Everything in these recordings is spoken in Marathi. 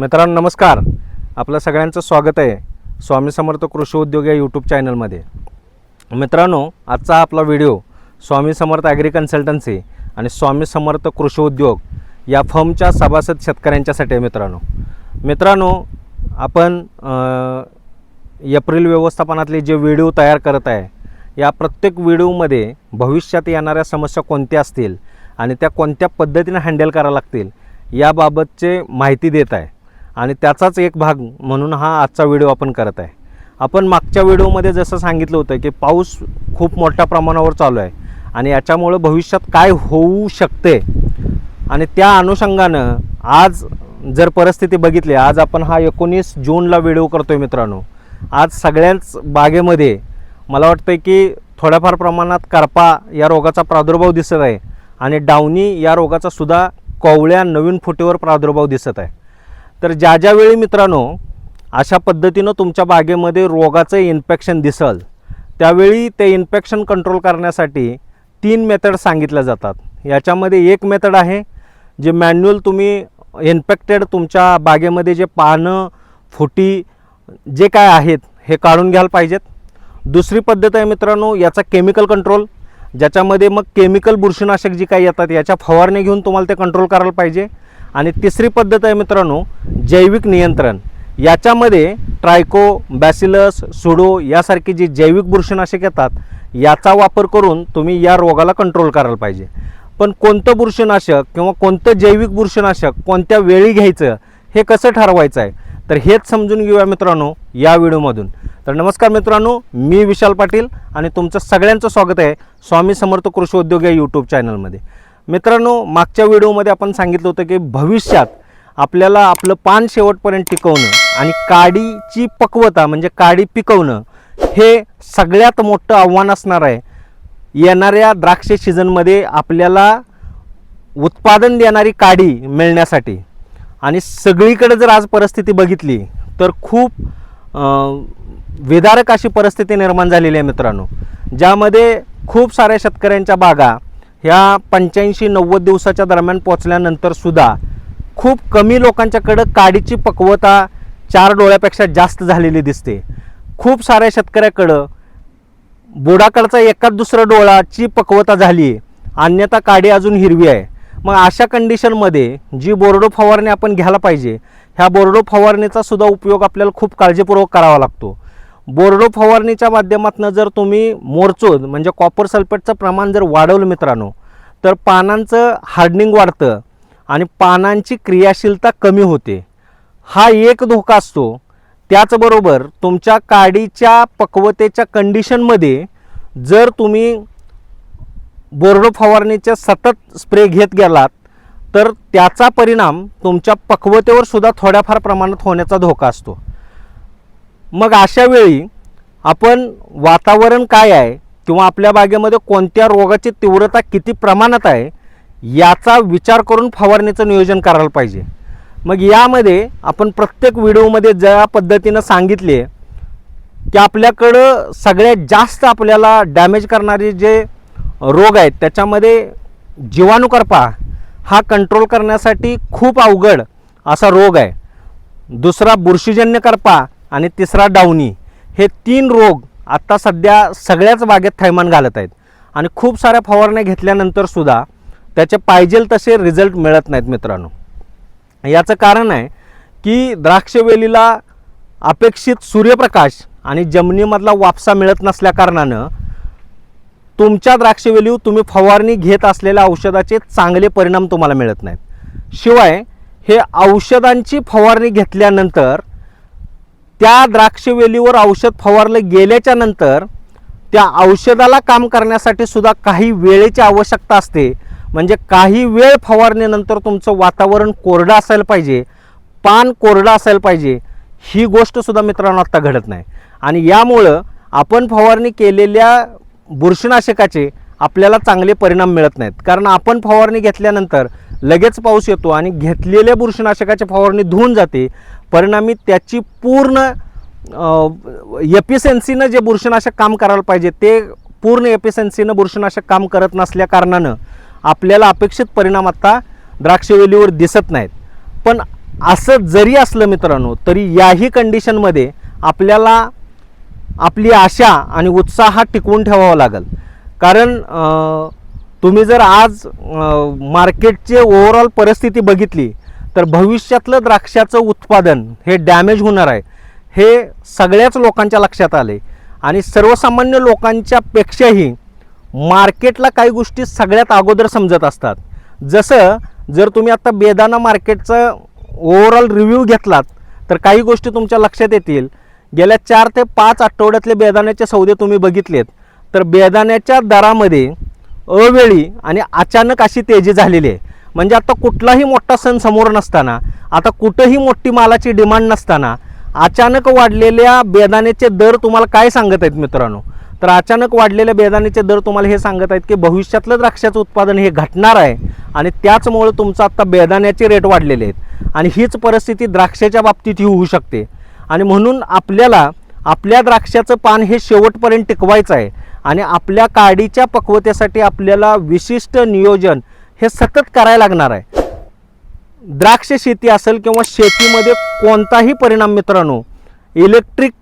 मित्रांनो नमस्कार. आपलं सगळ्यांचं स्वागत आहे स्वामी समर्थ कृषी उद्योग या यूट्यूब चॅनलमध्ये मित्रांनो आजचा आपला video Swami Samarth agri consultancy आणि स्वामी समर्थ कृषी उद्योग या फर्मच्या सभासद शेतकऱ्यांच्यासाठी आहे मित्रांनो. मित्रांनो आपण एप्रिल व्यवस्थापनातले जे व्हिडिओ तयार करत आहे या प्रत्येक व्हिडिओमध्ये भविष्यात येणाऱ्या समस्या कोणत्या असतील आणि त्या कोणत्या पद्धतीने हँडल कराव्या लागतील याबाबतचे माहिती देत आहे. आणि त्याचाच एक भाग म्हणून हा आजचा व्हिडिओ आपण करत आहे. आपण मागच्या व्हिडिओमध्ये जसं सांगितलं होतं की पाऊस खूप मोठ्या प्रमाणावर चालू आहे आणि याच्यामुळं भविष्यात काय होऊ शकते? आणि त्या अनुषंगानं आज जर परिस्थिती बघितली आज आपण हा एकोणीस जूनला व्हिडिओ आहे मित्रांनो. आज सगळ्याच बागेमध्ये मला वाटतं की थोड्याफार प्रमाणात करपा या रोगाचा प्रादुर्भाव दिसत आहे आणि डावणी या रोगाचा सुद्धा कोवळ्या नवीन फुटीवर प्रादुर्भाव दिसत आहे. तर ज्या ज्यावेळी मित्रांनो अशा पद्धतीनं तुमच्या बागेमध्ये रोगाचं इन्फेक्शन दिसल त्यावेळी ते इन्फेक्शन कंट्रोल करण्यासाठी तीन मेथड सांगितल्या जातात. याच्यामध्ये एक मेथड आहे जे मॅन्युअल तुम्ही इन्फेक्टेड तुमच्या बागेमध्ये जे पानं फुटी जे काय आहेत हे काढून घ्यायला पाहिजेत. दुसरी पद्धत आहे मित्रांनो याचा केमिकल कंट्रोल ज्याच्यामध्ये मग केमिकल बुरशीनाशक जी काही येतात याच्या फवारणी घेऊन तुम्हाला ते कंट्रोल करायला पाहिजे. आणि तिसरी पद्धत आहे मित्रांनो जैविक नियंत्रण. याच्यामध्ये ट्रायको बॅसिलस सुडो यासारखी जी जैविक बुरशीनाशक येतात याचा वापर करून तुम्ही या रोगाला कंट्रोल करायला पाहिजे. पण कोणतं बुरशीनाशक किंवा कोणतं जैविक बुरशीनाशक कोणत्या वेळी घ्यायचं हे कसं ठरवायचं आहे? तर हेच समजून घेऊया मित्रांनो या व्हिडिओमधून. तर नमस्कार मित्रांनो मी विशाल पाटील आणि तुमचं सगळ्यांचं स्वागत आहे स्वामी समर्थ कृषी उद्योग या यूट्यूब चॅनलमध्ये मित्रांनो मागच्या व्हिडिओमध्ये आपण सांगितलं होतं की भविष्यात आपल्याला आपलं पान शेवटपर्यंत टिकवणं आणि काडीची पक्वता म्हणजे काडी पिकवणं हे सगळ्यात मोठं आव्हान असणार आहे. येणाऱ्या द्राक्ष सीझनमध्ये आपल्याला उत्पादन देणारी काडी मिळण्यासाठी. आणि सगळीकडे जर आज परिस्थिती बघितली तर खूप विदारक अशी परिस्थिती निर्माण झालेली आहे मित्रांनो ज्यामध्ये खूप साऱ्या शेतकऱ्यांच्या बागा ह्या पंच्याऐंशी नव्वद दिवसाच्या दरम्यान पोचल्यानंतर सुद्धा खूप कमी लोकांच्याकडं काडीची पक्वता चार डोळ्यापेक्षा जास्त झालेली दिसते. खूप साऱ्या शेतकऱ्याकडं बुडाकडचा एकाच दुसरा डोळाची पक्वता झाली आहे. अन्यथा काडी अजून हिरवी आहे. मग अशा कंडिशनमध्ये जी बोर्डो फवारणी आपण घ्यायला पाहिजे ह्या बोर्डो फवारणीचा सुद्धा उपयोग आपल्याला खूप काळजीपूर्वक करावा लागतो. बोर्डो फवारणीच्या माध्यमातून जर तुम्ही मोरचोद म्हणजे कॉपर सल्फेटचं प्रमाण जर वाढवलं मित्रांनो तर पानांचं हार्डनिंग वाढतं आणि पानांची क्रियाशीलता कमी होते. हा एक धोका असतो. त्याचबरोबर तुमच्या काडीच्या पक्वतेच्या कंडिशनमध्ये जर तुम्ही बोर्डो फवारणीचे सतत स्प्रे घेत गेलात तर त्याचा परिणाम तुमच्या पक्वतेवर सुद्धा थोड्याफार प्रमाणात होण्याचा धोका असतो. मग अशा वेळी आपण वातावरण काय आहे किंवा आपल्या बागेमध्ये कोणत्या रोगाची तीव्रता किती प्रमाणात आहे याचा विचार करून फवारणीचं नियोजन करायला पाहिजे. मग यामध्ये आपण प्रत्येक व्हिडिओमध्ये ज्या पद्धतीनं सांगितले की आपल्याकडं सगळ्यात जास्त आपल्याला डॅमेज करणारे जे रोग आहेत त्याच्यामध्ये जीवाणूकरपा हा कंट्रोल करण्यासाठी खूप अवघड असा रोग आहे. दुसरा बुरशीजन्य करपा आणि तिसरा डावणी. हे तीन रोग आत्ता सध्या सगळ्याच बागेत थैमान घालत आहेत. आणि खूप साऱ्या फवारण्या घेतल्यानंतर सुद्धा त्याचे पाहिजेल तसे रिझल्ट मिळत नाहीत मित्रांनो. याचं कारण आहे की द्राक्षवेलीला अपेक्षित सूर्यप्रकाश आणि जमिनीमधला वापसा मिळत नसल्याकारणानं तुमच्या द्राक्षवेलीवर तुम्ही फवारणी घेत असलेल्या औषधाचे चांगले परिणाम तुम्हाला मिळत नाहीत. शिवाय हे औषधांची फवारणी घेतल्यानंतर त्या द्राक्षवेलीवर औषध फवारलं गेल्याच्यानंतर त्या औषधाला काम करण्यासाठी सुद्धा काही वेळेची आवश्यकता असते. म्हणजे काही वेळ फवारणीनंतर तुमचं वातावरण कोरडं असायला पाहिजे पान कोरडं असायला पाहिजे ही गोष्टसुद्धा मित्रांनो आत्ता घडत नाही. आणि यामुळं आपण फवारणी केलेल्या बुरशीनाशकाचे आपल्याला चांगले परिणाम मिळत नाहीत. कारण आपण फवारणी घेतल्यानंतर लगेच पाऊस येतो आणि घेतलेल्या बुरशीनाशकाची फवारणी धुवून जाते. परिणामी त्याची पूर्ण एफिशियन्सीनं जे बुरशीनाशक काम करायला पाहिजे ते पूर्ण एफिशियन्सीनं बुरशीनाशक काम करत नसल्या कारणानं आपल्याला अपेक्षित परिणाम आत्ता द्राक्षवेलीवर दिसत नाहीत. पण असं जरी असलं मित्रांनो तरी याही कंडिशनमध्ये आपल्याला आपली आशा आणि उत्साह टिकवून ठेवावा लागेल. कारण तुम्ही जर आज मार्केटचे ओव्हरऑल परिस्थिती बघितली तर भविष्यातलं द्राक्षाचं उत्पादन हे डॅमेज होणार आहे. हे सगळ्याच लोकांच्या लक्षात आले. आणि सर्वसामान्य लोकांच्या पेक्षाही मार्केटला काही गोष्टी सगळ्यात अगोदर समजत असतात. जसं जर तुम्ही आत्ता बेदाना मार्केटचं ओव्हरऑल रिव्ह्यू घेतलात तर काही गोष्टी तुमच्या लक्षात येतील. गेल्या चार ते पाच आठवड्यातले बेदाण्याचे सौदे तुम्ही बघितलेत. तर बेदाण्याच्या दरामध्ये अवेळी आणि अचानक अशी तेजी झालेली आहे. म्हणजे आता कुठलाही मोठा सण समोर नसताना आता कुठंही मोठी मालाची डिमांड नसताना अचानक वाढलेल्या बेदाण्याचे दर तुम्हाला काय सांगत आहेत मित्रांनो? तर अचानक वाढलेल्या बेदाण्याचे दर तुम्हाला हे सांगत आहेत की भविष्यातलं द्राक्षाचं उत्पादन हे घटणार आहे आणि त्याचमुळं तुमचं आत्ता बेदाण्याचे रेट वाढलेले आहेत. आणि हीच परिस्थिती द्राक्षाच्या बाबतीतही होऊ शकते. आणि म्हणून आपल्याला आपल्या द्राक्षाचं पान हे शेवटपर्यंत टिकवायचं आहे. आणि आपल्या काडीच्या पक्वतेसाठी आपल्याला विशिष्ट नियोजन हे सतत करायला लागणार आहे. द्राक्ष शेती असेल किंवा शेतीमध्ये कोणताही परिणाम मित्रांनो इलेक्ट्रिक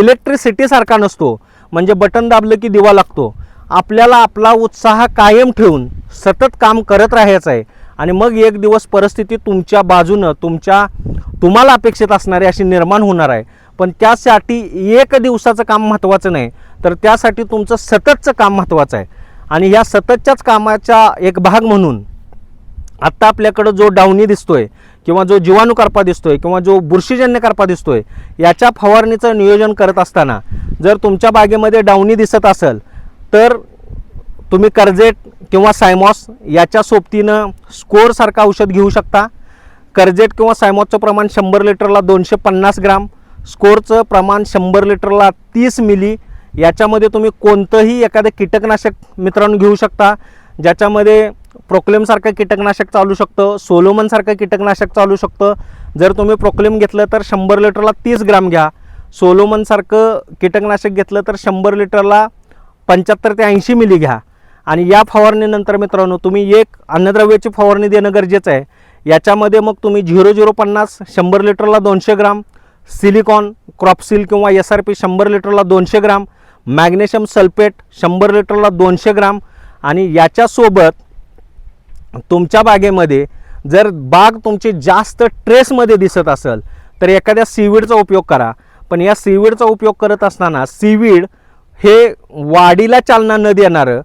इलेक्ट्रिसिटीसारखा नसतो. म्हणजे बटन दाबलं की दिवा लागतो. आपल्याला आपला उत्साह कायम ठेवून सतत काम करत राहायचं आहे. आणि मग एक दिवस परिस्थिती तुमच्या बाजूनं तुमच्या तुम्हाला अपेक्षित असणारी अशी निर्माण होणार आहे. पण त्यासाठी एक दिवसाचं काम महत्त्वाचं नाही. तर त्यासाठी तुमचं सततचं काम महत्त्वाचं आहे. आणि या सततच्याच कामाचा एक भाग म्हणून आत्ता आपल्याकडं जो डावणी दिसतोय किंवा जो जीवाणू करपा दिसतोय किंवा जो बुरशीजन्य करपा दिसतोय याच्या फवारणीचं नियोजन करत असताना जर तुमच्या बागेमध्ये डावणी दिसत असेल तर तुम्ही कर्जेट किंवा सायमॉस याच्या सोबतीनं स्कोअरसारखं औषध घेऊ शकता. कर्जेट किंवा सायमॉसचं प्रमाण शंभर लिटरला दोनशे पन्नास ग्राम स्कोअरचं प्रमाण शंभर लिटरला तीस मिली याच्यामध्ये तुम्ही कोणतंही एखादं कीटकनाशक मित्रांनो घेऊ शकता ज्याच्यामध्ये प्रोक्लेमसारखं कीटकनाशक चालू शकतं सोलोमनसारखं कीटकनाशक चालू शकतं. जर तुम्ही प्रोक्लेम घेतलं तर शंभर लिटरला तीस ग्राम घ्या. सोलोमनसारखं कीटकनाशक घेतलं तर शंभर लिटरला पंच्याहत्तर ते ऐंशी मिली घ्या. आणि या फवारणीनंतर मित्रांनो तुम्ही एक अन्नद्रव्याची फवारणी देणं गरजेचं आहे. याच्यामध्ये मग तुम्ही झिरो झिरो पन्नास शंभर लिटरला दोनशे ग्राम सिलिकॉन क्रॉपसिल किंवा एस आर पी शंभर लिटरला दोनशे ग्राम मॅग्नेशियम सल्फेट शंभर लिटरला दोनशे ग्राम. आणि याच्यासोबत तुमच्या बागेमध्ये जर बाग तुमची जास्त ट्रेसमध्ये दिसत असेल तर एखाद्या सीवीडचा उपयोग करा. पण या सीवीडचा उपयोग करत असताना सीवीड हे वाढीला चालना न देणारं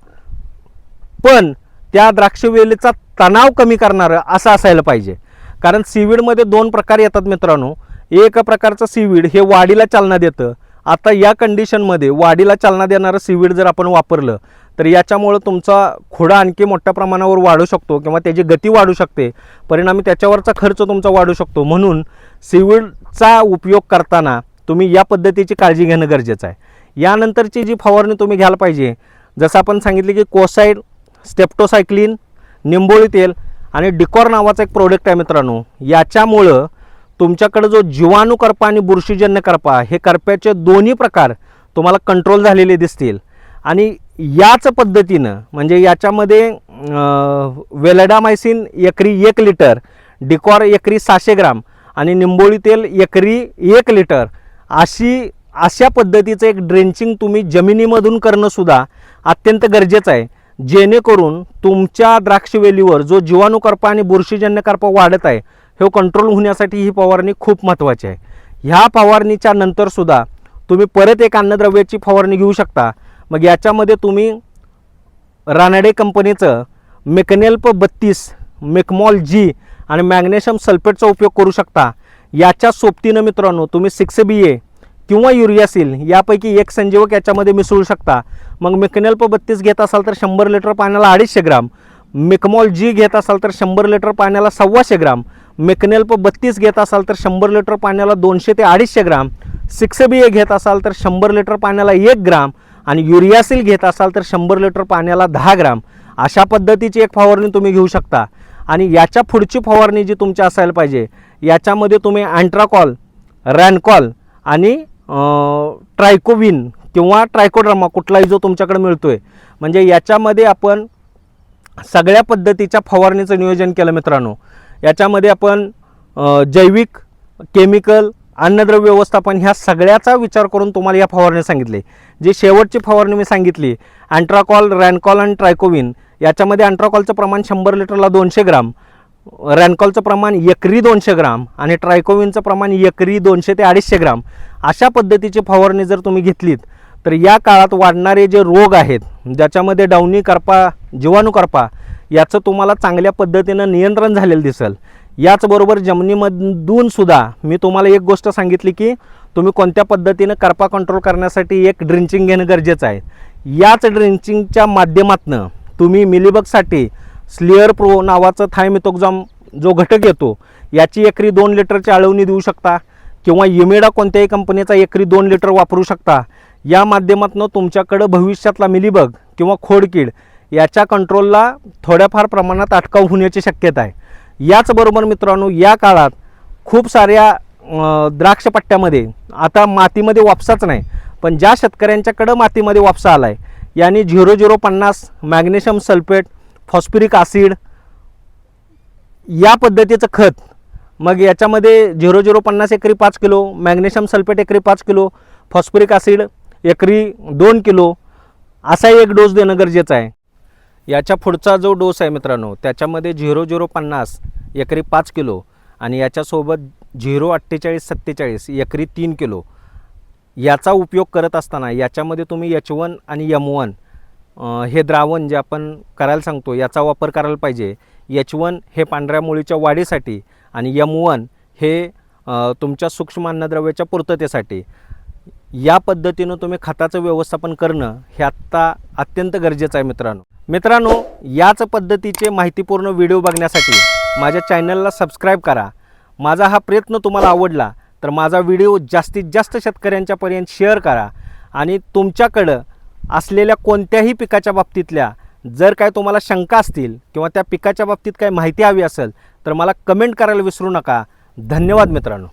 पण त्या द्राक्षवेलीचा तणाव कमी करणारं असं असायला पाहिजे. कारण सीवीडमध्ये दोन प्रकार येतात मित्रांनो. एक प्रकारचं सीवीड हे वाढीला चालना देतं आता या कंडिशनमध्ये वाढीला चालना देणारं सीवीड जर आपण वापरलं तर याच्यामुळं तुमचा खोडा आणखी मोठ्या प्रमाणावर वाढू शकतो किंवा त्याची गती वाढू शकते. परिणामी त्याच्यावरचा खर्च तुमचा वाढू शकतो. म्हणून सीवीडचा उपयोग करताना तुम्ही या पद्धतीची काळजी घेणं गरजेचं आहे. यानंतरची जी फवारणी तुम्ही घ्यायला पाहिजे जसं आपण सांगितले की कोसाईड स्टेप्टोसायक्लिन निंबोळी तेल आणि डिकॉर नावाचं एक प्रोडक्ट आहे मित्रांनो. याच्यामुळं तुमच्याकडे जो जीवाणू करपा आणि बुरशीजन्य करपा हे करप्याचे दोन्ही प्रकार तुम्हाला कंट्रोल झालेले दिसतील. आणि याच पद्धतीनं म्हणजे याच्यामध्ये वेलडामायसिन एकरी एक लिटर डिकॉर एकरी सहाशे ग्राम आणि निंबोळी तेल एकरी एक लिटर अशी अशा पद्धतीचं एक ड्रेंचिंग तुम्ही जमिनीमधून करणंसुद्धा अत्यंत गरजेचं आहे. जेणेकरून तुमच्या द्राक्षवेलीवर जो जीवाणू करपा आणि बुरशीजन्य करपा वाढत आहे हे कंट्रोल होण्यासाठी ही फवारणी खूप महत्त्वाची आहे. ह्या फवारणीच्या नंतरसुद्धा तुम्ही परत एक अन्नद्रव्याची फवारणी घेऊ शकता. मग याच्यामध्ये तुम्ही रानाडे कंपनीचं मेकनेल्प बत्तीस मेकमॉल जी आणि मॅग्नेशियम सल्फेटचा उपयोग करू शकता. याच्या सोबतीनं मित्रांनो तुम्ही सिक्स बी ए किंवा युरियासिल यापैकी एक संजीवक याच्यामध्ये मिसळू शकता. मग मेकनेल्प बत्तीस घेत असाल तर शंभर लिटर पाण्याला अडीचशे ग्राम. मेकमॉल जी घेत असाल तर शंभर लिटर पाण्याला सव्वाशे ग्राम. मेकनेल्प बत्तीस घेत असाल तर शंभर लिटर पाण्याला दोनशे ते अडीचशे ग्राम. सिक्स बी ए घेत असाल तर शंभर लिटर पाण्याला एक ग्राम. आणि युरियासिल घेत असाल तर शंभर लिटर पाण्याला दहा ग्राम. अशा पद्धतीची एक फवारणी तुम्ही घेऊ शकता. आणि याच्या पुढची फवारणी जी तुमची असायला पाहिजे याच्यामध्ये तुम्ही अँट्राकॉल रॅनकॉल आणि ट्रायकोविन किंवा ट्रायकोड्रामा कुठलाही जो तुमच्याकडे मिळतो आहे म्हणजे याच्यामध्ये आपण सगळ्या पद्धतीच्या फवारणीचं नियोजन केलं मित्रांनो. याच्यामध्ये आपण जैविक केमिकल अन्नद्रव्य व्यवस्थापन ह्या सगळ्याचा विचार करून तुम्हाला या फवारणी सांगितले. जी शेवटची फवारणी मी सांगितली अँट्राकॉल रॅनकॉल आणि ट्रायकोविन याच्यामध्ये अँट्राकॉलचं प्रमाण शंभर लिटरला दोनशे ग्राम रॅनकॉलचं प्रमाण एकरी दोनशे ग्राम आणि ट्रायकोविनचं प्रमाण एकरी दोनशे ते अडीचशे ग्राम. अशा पद्धतीची फवारणी जर तुम्ही घेतलीत तर या काळात वाढणारे जे रोग आहेत ज्याच्यामध्ये डावणी करपा जीवाणू करपा याचं तुम्हाला चांगल्या पद्धतीनं नियंत्रण झालेलं दिसेल. याचबरोबर जमिनीमधून सुद्धा मी तुम्हाला एक गोष्ट सांगितली की तुम्ही कोणत्या पद्धतीनं करपा कंट्रोल करण्यासाठी एक ड्रिंचिंग घेणं गरजेचं आहे. याच ड्रिंचिंगच्या माध्यमातनं तुम्ही मिलीबगसाठी स्लिअर प्रो नावाचं थायमिथोक्झाम जो घटक येतो याची एकरी दोन लिटरची आळवणी देऊ शकता किंवा युमेडा कोणत्याही कंपनीचा एकरी दोन लिटर वापरू शकता. या माध्यमातून तुमच्याकडं भविष्यातला मिलीबग किंवा खोडकीड याच्या कंट्रोलला थोड्याफार प्रमाणात अटकाव होण्याची शक्यता आहे. याचबरोबर मित्रांनो या काळात खूप साऱ्या द्राक्षपट्ट्यामध्ये आता मातीमध्ये वापसाच नाही पण ज्या शेतकऱ्यांच्याकडं मातीमध्ये वापसा आला आहे यांनी झिरो झिरो पन्नास मॅग्नेशियम सल्फेट फॉस्फरिक ॲसिड या पद्धतीचं खत मग याच्यामध्ये झिरो झिरो पन्नास एकरी पाच किलो मॅग्नेशियम सल्फेट एकरी पाच किलो फॉस्फरिक ॲसिड एकरी दोन किलो असा एक डोस देणं गरजेचं आहे. याच्या पुढचा जो डोस आहे मित्रांनो त्याच्यामध्ये झिरो झिरो पन्नास एकरी पाच किलो आणि याच्यासोबत झिरो अठ्ठेचाळीस सत्तेचाळीस एकरी तीन किलो याचा उपयोग करत असताना याच्यामध्ये तुम्ही एच वन आणि यम वन हे द्रावण जे आपण करायला सांगतो याचा वापर करायला पाहिजे. एच वन हे पांढऱ्या मुळीच्या वाढीसाठी आणि यम वन हे तुमच्या सूक्ष्म अन्नद्रव्याच्या पूर्ततेसाठी. या पद्धतीनं तुम्ही खताचं व्यवस्थापन करणं हे आत्ता अत्यंत गरजेचं आहे मित्रांनो. मित्रांनो याच पद्धतीचे माहितीपूर्ण व्हिडिओ बघण्यासाठी माझ्या चॅनलला सबस्क्राईब करा. माझा हा प्रयत्न तुम्हाला आवडला तर माझा व्हिडिओ जास्तीत जास्त शेतकऱ्यांच्यापर्यंत शेअर करा आणि तुमच्याकडं असलेल्या कोणत्याही पिकाच्या बाबतीतल्या जर काय तुम्हाला शंका असतील किंवा त्या पिकाच्या बाबतीत काही माहिती हवी असेल तर मला कमेंट करायला विसरू नका. धन्यवाद मित्रांनो.